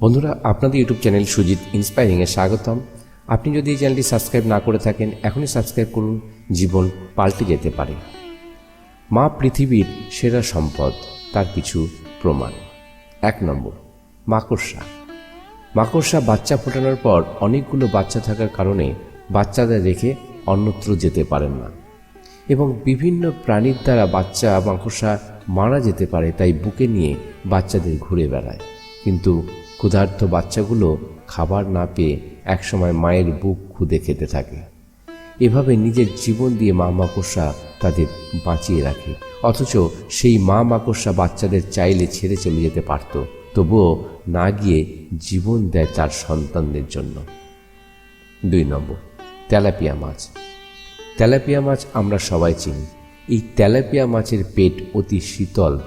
বন্ধুরা, আপনাদের YouTube channel Sujit ইন্সপায়ারিংয়ে স্বাগতম। আপনি যদি এই চ্যানেলটি সাবস্ক্রাইব না করে থাকেন, এখনই সাবস্ক্রাইব করুন, জীবন পাল্টে যেতে পারে। মা পৃথিবীর সেরা সম্পদ, তার কিছু প্রমাণ। এক নম্বর, মাকড়সা। মাকড়সা বাচ্চা ফোটানোর পর অনেকগুলো বাচ্চা থাকার কারণে বাচ্চাদের রেখে অন্যত্র যেতে পারেন না। এবং বিভিন্ন প্রাণীর দ্বারা বাচ্চা মাকড়সা মারা যেতে পারে, তাই বুকে নিয়ে বাচ্চাদের ঘুরে বেড়ায়। কিন্তু ক্ষুধার্ত বাচ্চাগুলো খাবার না পেয়ে একসময় মায়ের বুক খুদে খেতে থাকে। এভাবে নিজের জীবন দিয়ে মা মাকড়সা তাদের বাঁচিয়ে রাখে। অথচ সেই মা মাকড়সা বাচ্চাদের চাইলে ছেড়ে চলে যেতে পারত। তবুও না গিয়ে জীবন দেয় তার সন্তানদের জন্য। দুই নম্বর, তেলাপিয়া মাছ। তেলাপিয়া মাছ আমরা সবাই চিনি। এই তেলাপিয়া মাছের পেট অতি শীতল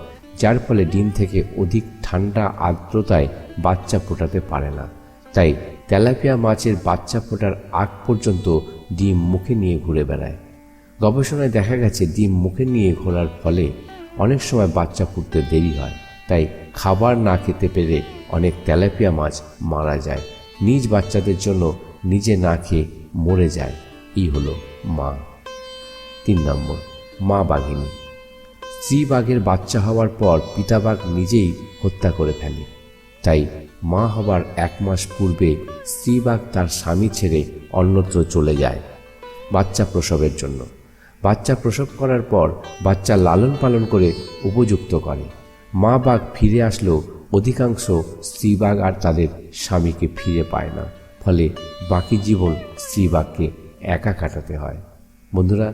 যার ফলে ডিম থেকে অধিক ঠান্ডা আর্দ্রতায় বাচ্চা ফোটাতে পারে না। তাই তেলাপিয়া মাছের বাচ্চা ফোটার আগ পর্যন্ত ডিম মুখে নিয়ে ঘুরে বেড়ায়। গবেষণায় দেখা গেছে, ডিম মুখে নিয়ে ঘোরার ফলে অনেক সময় বাচ্চা ফুটতে দেরি হয়। তাই খাবার না খেতে পেরে অনেক তেলাপিয়া মাছ মারা যায়। নিজ বাচ্চাদের জন্য নিজে না খেয়ে মরে যায়। এই হলো মা। তিন নম্বর, মা বাঘিনী। স্ত্রী বাঘের বাচ্চা হওয়ার পর পিতা বাঘ নিজেই হত্যা করে ফেলে। তাই মা হবার এক মাস পূর্বে স্ত্রী বাঘ তার স্বামী ছেড়ে অন্যত্র চলে যায় বাচ্চা প্রসবের জন্য। বাচ্চা প্রসব করার পর বাচ্চা লালন পালন করে উপযুক্ত করে। মা বাঘ ফিরে আসলেও অধিকাংশ স্ত্রী বাঘ আর তাদের স্বামীকে ফিরে পায় না। ফলে বাকি জীবন স্ত্রী বাঘকে একা কাটাতে হয়। বন্ধুরা